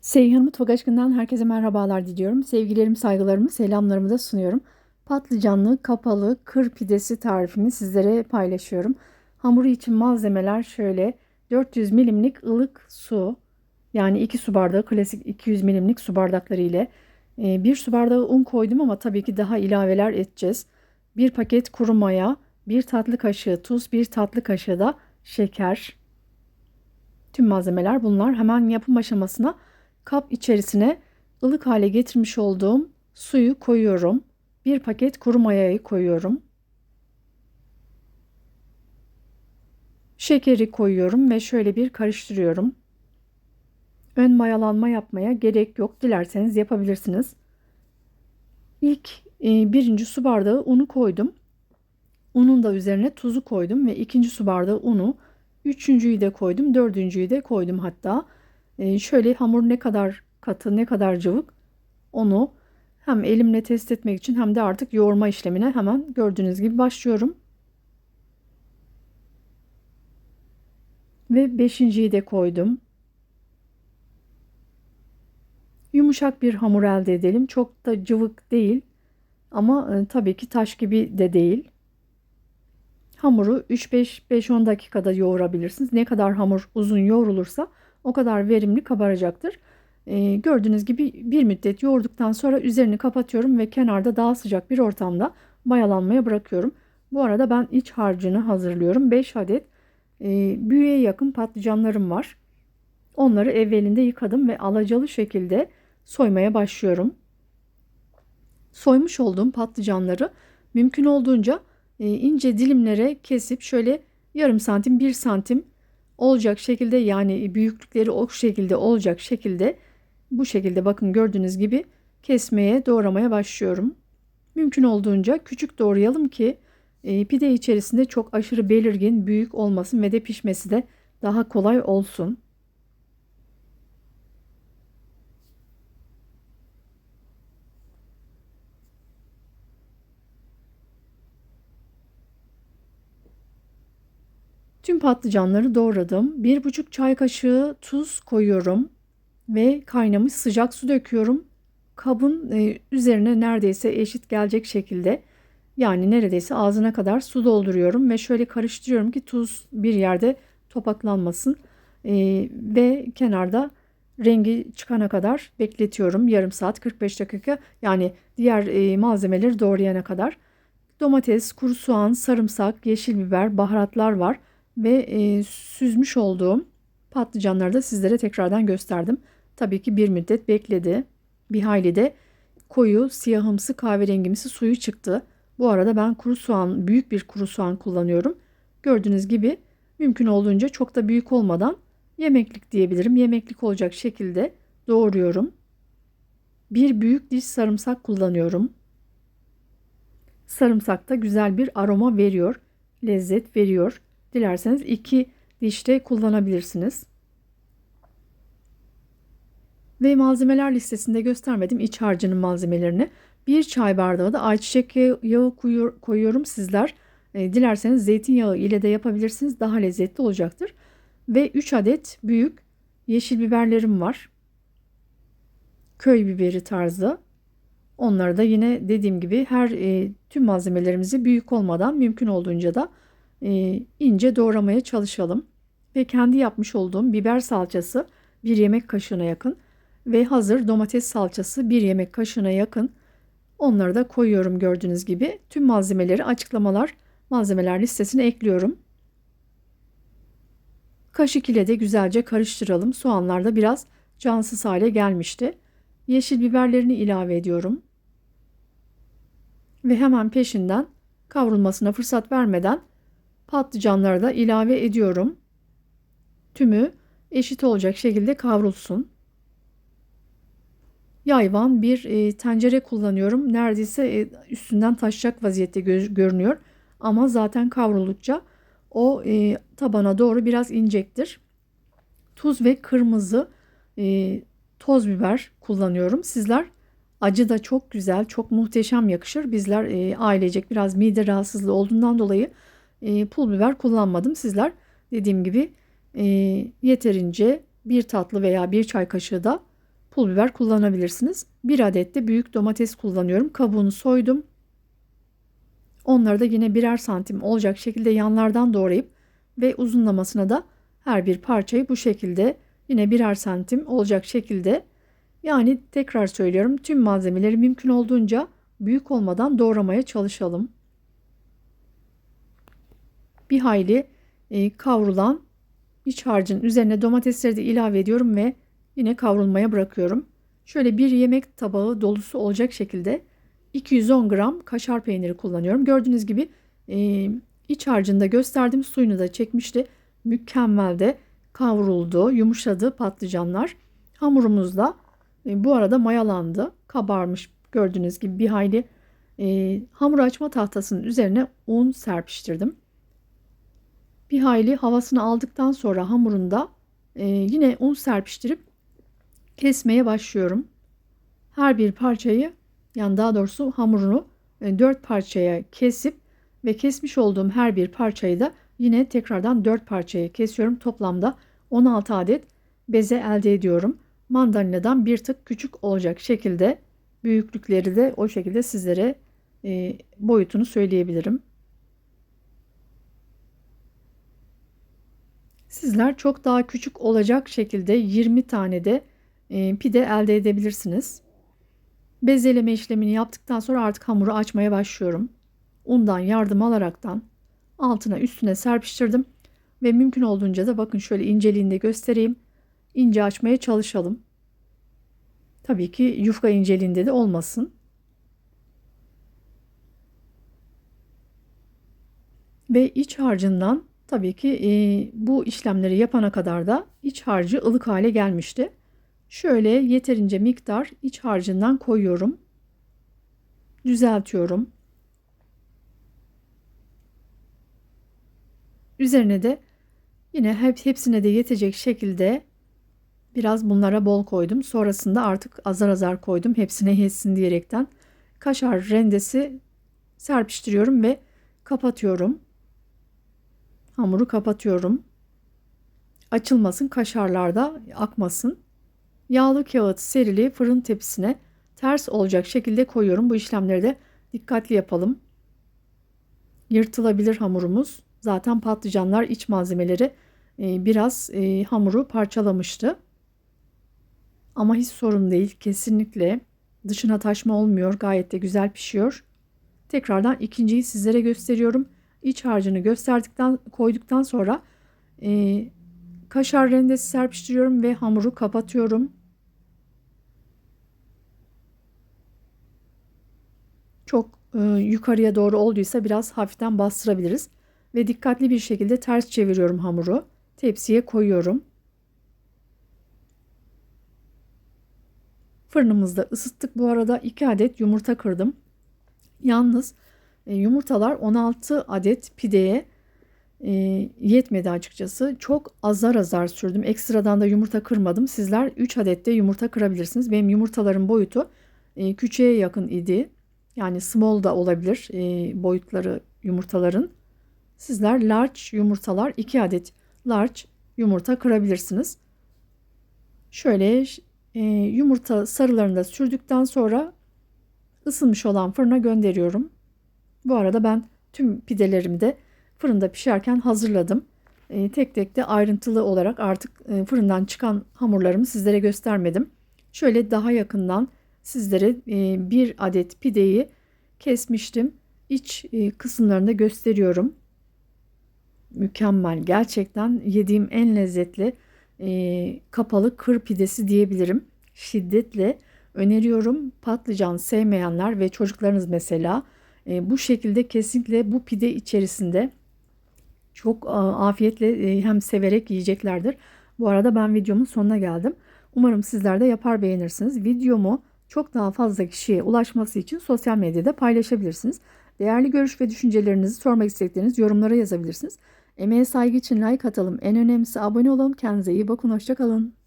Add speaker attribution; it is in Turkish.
Speaker 1: Seyhan Mutfak Aşkı'ndan herkese merhabalar diliyorum. Sevgilerimi, saygılarımı, selamlarımı da sunuyorum. Patlıcanlı, kapalı, kır pidesi tarifimi sizlere paylaşıyorum. Hamuru için malzemeler şöyle 400 milimlik ılık su yani 2 su bardağı klasik 200 milimlik su bardakları ile 1 su bardağı un koydum ama tabii ki daha ilaveler edeceğiz. 1 paket kuru maya, 1 tatlı kaşığı tuz, 1 tatlı kaşığı da şeker. Tüm malzemeler bunlar. Hemen yapım aşamasına Kap içerisine ılık hale getirmiş olduğum suyu koyuyorum. Bir paket kuru mayayı koyuyorum. Şekeri koyuyorum ve şöyle bir karıştırıyorum. Ön mayalanma yapmaya gerek yok. Dilerseniz yapabilirsiniz. İlk e, birinci su bardağı unu koydum. Unun da üzerine tuzu koydum ve ikinci su bardağı unu, üçüncüyü de koydum, dördüncüyü de koydum hatta. Ee, şöyle hamur ne kadar katı ne kadar cıvık onu hem elimle test etmek için hem de artık yoğurma işlemine hemen gördüğünüz gibi başlıyorum. Ve beşinciyi de koydum. Yumuşak bir hamur elde edelim. Çok da cıvık değil ama e, tabii ki taş gibi de değil. Hamuru 3-5-5-10 dakikada yoğurabilirsiniz. Ne kadar hamur uzun yoğrulursa o kadar verimli kabaracaktır. Ee, gördüğünüz gibi bir müddet yoğurduktan sonra üzerini kapatıyorum ve kenarda daha sıcak bir ortamda mayalanmaya bırakıyorum. Bu arada ben iç harcını hazırlıyorum. 5 adet e, büyüğe yakın patlıcanlarım var. Onları evvelinde yıkadım ve alacalı şekilde soymaya başlıyorum. Soymuş olduğum patlıcanları mümkün olduğunca e, ince dilimlere kesip şöyle yarım santim bir santim olacak şekilde yani büyüklükleri o şekilde olacak şekilde bu şekilde bakın gördüğünüz gibi kesmeye doğramaya başlıyorum. Mümkün olduğunca küçük doğrayalım ki e, pide içerisinde çok aşırı belirgin büyük olmasın ve de pişmesi de daha kolay olsun. Patlıcanları doğradım. Bir buçuk çay kaşığı tuz koyuyorum ve kaynamış sıcak su döküyorum. Kabın e, üzerine neredeyse eşit gelecek şekilde yani neredeyse ağzına kadar su dolduruyorum ve şöyle karıştırıyorum ki tuz bir yerde topaklanmasın e, ve kenarda rengi çıkana kadar bekletiyorum. Yarım saat 45 dakika yani diğer e, malzemeleri doğrayana kadar. Domates, kuru soğan, sarımsak, yeşil biber, baharatlar var ve e, süzmüş olduğum patlıcanları da sizlere tekrardan gösterdim. Tabii ki bir müddet bekledi. Bir hayli de koyu siyahımsı kahverengimsi suyu çıktı. Bu arada ben kuru soğan, büyük bir kuru soğan kullanıyorum. Gördüğünüz gibi mümkün olduğunca çok da büyük olmadan yemeklik diyebilirim. Yemeklik olacak şekilde doğruyorum. Bir büyük diş sarımsak kullanıyorum. Sarımsak da güzel bir aroma veriyor, lezzet veriyor. Dilerseniz iki dişte kullanabilirsiniz. Ve malzemeler listesinde göstermedim iç harcının malzemelerini. Bir çay bardağı da ayçiçek yağı koyuyorum sizler. E, dilerseniz zeytinyağı ile de yapabilirsiniz. Daha lezzetli olacaktır. Ve 3 adet büyük yeşil biberlerim var. Köy biberi tarzı. Onları da yine dediğim gibi her e, tüm malzemelerimizi büyük olmadan mümkün olduğunca da e, ince doğramaya çalışalım. Ve kendi yapmış olduğum biber salçası bir yemek kaşığına yakın ve hazır domates salçası bir yemek kaşığına yakın onları da koyuyorum gördüğünüz gibi. Tüm malzemeleri açıklamalar malzemeler listesine ekliyorum. Kaşık ile de güzelce karıştıralım. Soğanlar da biraz cansız hale gelmişti. Yeşil biberlerini ilave ediyorum. Ve hemen peşinden kavrulmasına fırsat vermeden Patlıcanları da ilave ediyorum. Tümü eşit olacak şekilde kavrulsun. Yayvan bir e, tencere kullanıyorum. Neredeyse e, üstünden taşacak vaziyette gö görünüyor. Ama zaten kavruldukça o e, tabana doğru biraz inecektir. Tuz ve kırmızı e, toz biber kullanıyorum. Sizler acı da çok güzel, çok muhteşem yakışır. Bizler e, ailecek biraz mide rahatsızlığı olduğundan dolayı e, pul biber kullanmadım. Sizler dediğim gibi e, yeterince bir tatlı veya bir çay kaşığı da pul biber kullanabilirsiniz. Bir adet de büyük domates kullanıyorum. Kabuğunu soydum. Onları da yine birer santim olacak şekilde yanlardan doğrayıp ve uzunlamasına da her bir parçayı bu şekilde yine birer santim olacak şekilde yani tekrar söylüyorum tüm malzemeleri mümkün olduğunca büyük olmadan doğramaya çalışalım. Bir hayli e, kavrulan iç harcın üzerine domatesleri de ilave ediyorum ve yine kavrulmaya bırakıyorum. Şöyle bir yemek tabağı dolusu olacak şekilde 210 gram kaşar peyniri kullanıyorum. Gördüğünüz gibi e, iç harcında gösterdim suyunu da çekmişti. Mükemmel de kavruldu, yumuşadı patlıcanlar. Hamurumuz da e, bu arada mayalandı, kabarmış gördüğünüz gibi bir hayli e, hamur açma tahtasının üzerine un serpiştirdim. Bir hayli havasını aldıktan sonra hamurunda e, yine un serpiştirip kesmeye başlıyorum. Her bir parçayı yani daha doğrusu hamurunu e, 4 parçaya kesip ve kesmiş olduğum her bir parçayı da yine tekrardan 4 parçaya kesiyorum. Toplamda 16 adet beze elde ediyorum. Mandalinadan bir tık küçük olacak şekilde büyüklükleri de o şekilde sizlere e, boyutunu söyleyebilirim. Sizler çok daha küçük olacak şekilde 20 tane de e, pide elde edebilirsiniz. Bezeleme işlemini yaptıktan sonra artık hamuru açmaya başlıyorum. Undan yardım alaraktan altına üstüne serpiştirdim ve mümkün olduğunca da bakın şöyle inceliğinde göstereyim. İnce açmaya çalışalım. Tabii ki yufka inceliğinde de olmasın. Ve iç harcından tabii ki e, bu işlemleri yapana kadar da iç harcı ılık hale gelmişti. Şöyle yeterince miktar iç harcından koyuyorum. Düzeltiyorum. Üzerine de yine hep hepsine de yetecek şekilde biraz bunlara bol koydum. Sonrasında artık azar azar koydum. Hepsine yetsin diyerekten kaşar rendesi serpiştiriyorum ve kapatıyorum. Hamuru kapatıyorum. Açılmasın, kaşarlarda akmasın. Yağlı kağıt serili fırın tepsisine ters olacak şekilde koyuyorum. Bu işlemleri de dikkatli yapalım. Yırtılabilir hamurumuz. Zaten patlıcanlar iç malzemeleri e, biraz e, hamuru parçalamıştı. Ama hiç sorun değil. Kesinlikle dışına taşma olmuyor. Gayet de güzel pişiyor. Tekrardan ikinciyi sizlere gösteriyorum. İç harcını gösterdikten koyduktan sonra e, kaşar rendesi serpiştiriyorum ve hamuru kapatıyorum. Çok e, yukarıya doğru olduysa biraz hafiften bastırabiliriz. Ve dikkatli bir şekilde ters çeviriyorum hamuru. Tepsiye koyuyorum. Fırınımızda ısıttık bu arada 2 adet yumurta kırdım. Yalnız yumurtalar 16 adet pideye e, yetmedi açıkçası. Çok azar azar sürdüm. Ekstradan da yumurta kırmadım. Sizler 3 adet de yumurta kırabilirsiniz. Benim yumurtaların boyutu e, küçüğe yakın idi. Yani small da olabilir e, boyutları yumurtaların. Sizler large yumurtalar 2 adet large yumurta kırabilirsiniz. Şöyle e, yumurta sarılarını da sürdükten sonra ısınmış olan fırına gönderiyorum. Bu arada ben tüm pidelerimi de fırında pişerken hazırladım. E, tek tek de ayrıntılı olarak artık e, fırından çıkan hamurlarımı sizlere göstermedim. Şöyle daha yakından sizlere e, bir adet pideyi kesmiştim. İç e, kısımlarını da gösteriyorum. Mükemmel. Gerçekten yediğim en lezzetli e, kapalı kır pidesi diyebilirim. Şiddetle öneriyorum. Patlıcan sevmeyenler ve çocuklarınız mesela e, bu şekilde kesinlikle bu pide içerisinde çok afiyetle e, hem severek yiyeceklerdir. Bu arada ben videomun sonuna geldim. Umarım sizler de yapar beğenirsiniz. Videomu çok daha fazla kişiye ulaşması için sosyal medyada paylaşabilirsiniz. Değerli görüş ve düşüncelerinizi sormak istedikleriniz yorumlara yazabilirsiniz. Emeğe saygı için like atalım. En önemlisi abone olalım. Kendinize iyi bakın. Hoşçakalın.